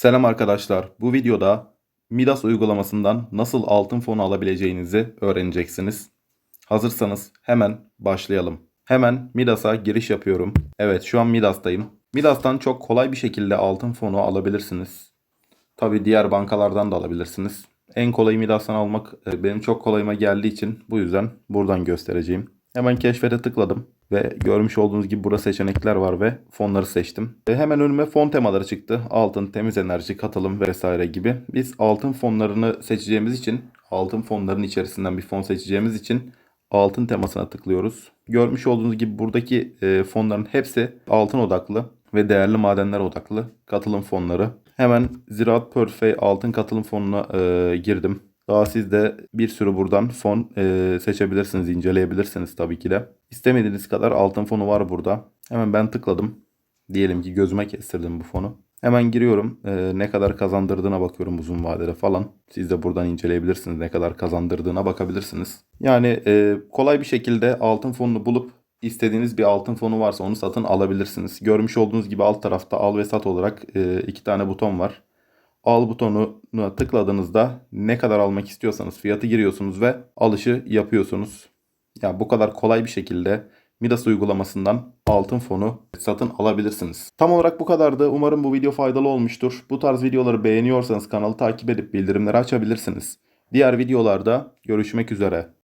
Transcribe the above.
Selam arkadaşlar. Bu videoda Midas uygulamasından nasıl altın fonu alabileceğinizi öğreneceksiniz. Hazırsanız hemen başlayalım. Hemen Midas'a giriş yapıyorum. Evet şu an Midas'tayım. Midas'tan çok kolay bir şekilde altın fonu alabilirsiniz. Tabi diğer bankalardan da alabilirsiniz. En kolayı Midas'tan almak e, benim çok kolayıma geldiği için bu yüzden buradan göstereceğim. Hemen keşfete tıkladım ve görmüş olduğunuz gibi burada seçenekler var ve fonları seçtim. E, hemen önüme fon temaları çıktı. Altın, temiz enerji, katılım vesaire gibi. Biz altın fonlarını seçeceğimiz için, altın fonların içerisinden bir fon seçeceğimiz için altın temasına tıklıyoruz. Görmüş olduğunuz gibi buradaki e, fonların hepsi altın odaklı ve değerli madenler odaklı katılım fonları. Hemen Ziraat Portföy Altın Katılım Fonu'na e, girdim. Daha siz de bir sürü buradan fon e, seçebilirsiniz, inceleyebilirsiniz tabii ki de. İstemediğiniz kadar altın fonu var burada. Hemen ben tıkladım. Diyelim ki gözüme kestirdim bu fonu. Hemen giriyorum. E, ne kadar kazandırdığına bakıyorum uzun vadede falan. Siz de buradan inceleyebilirsiniz. Ne kadar kazandırdığına bakabilirsiniz. Yani e, kolay bir şekilde altın fonunu bulup istediğiniz bir altın fonu varsa onu satın alabilirsiniz. Görmüş olduğunuz gibi alt tarafta al ve sat olarak e, iki tane buton var. Al butonuna tıkladığınızda ne kadar almak istiyorsanız fiyatı giriyorsunuz ve alışı yapıyorsunuz. Yani bu kadar kolay bir şekilde Midas uygulamasından altın fonu satın alabilirsiniz. Tam olarak bu kadardı. Umarım bu video faydalı olmuştur. Bu tarz videoları beğeniyorsanız kanalı takip edip bildirimleri açabilirsiniz. Diğer videolarda görüşmek üzere.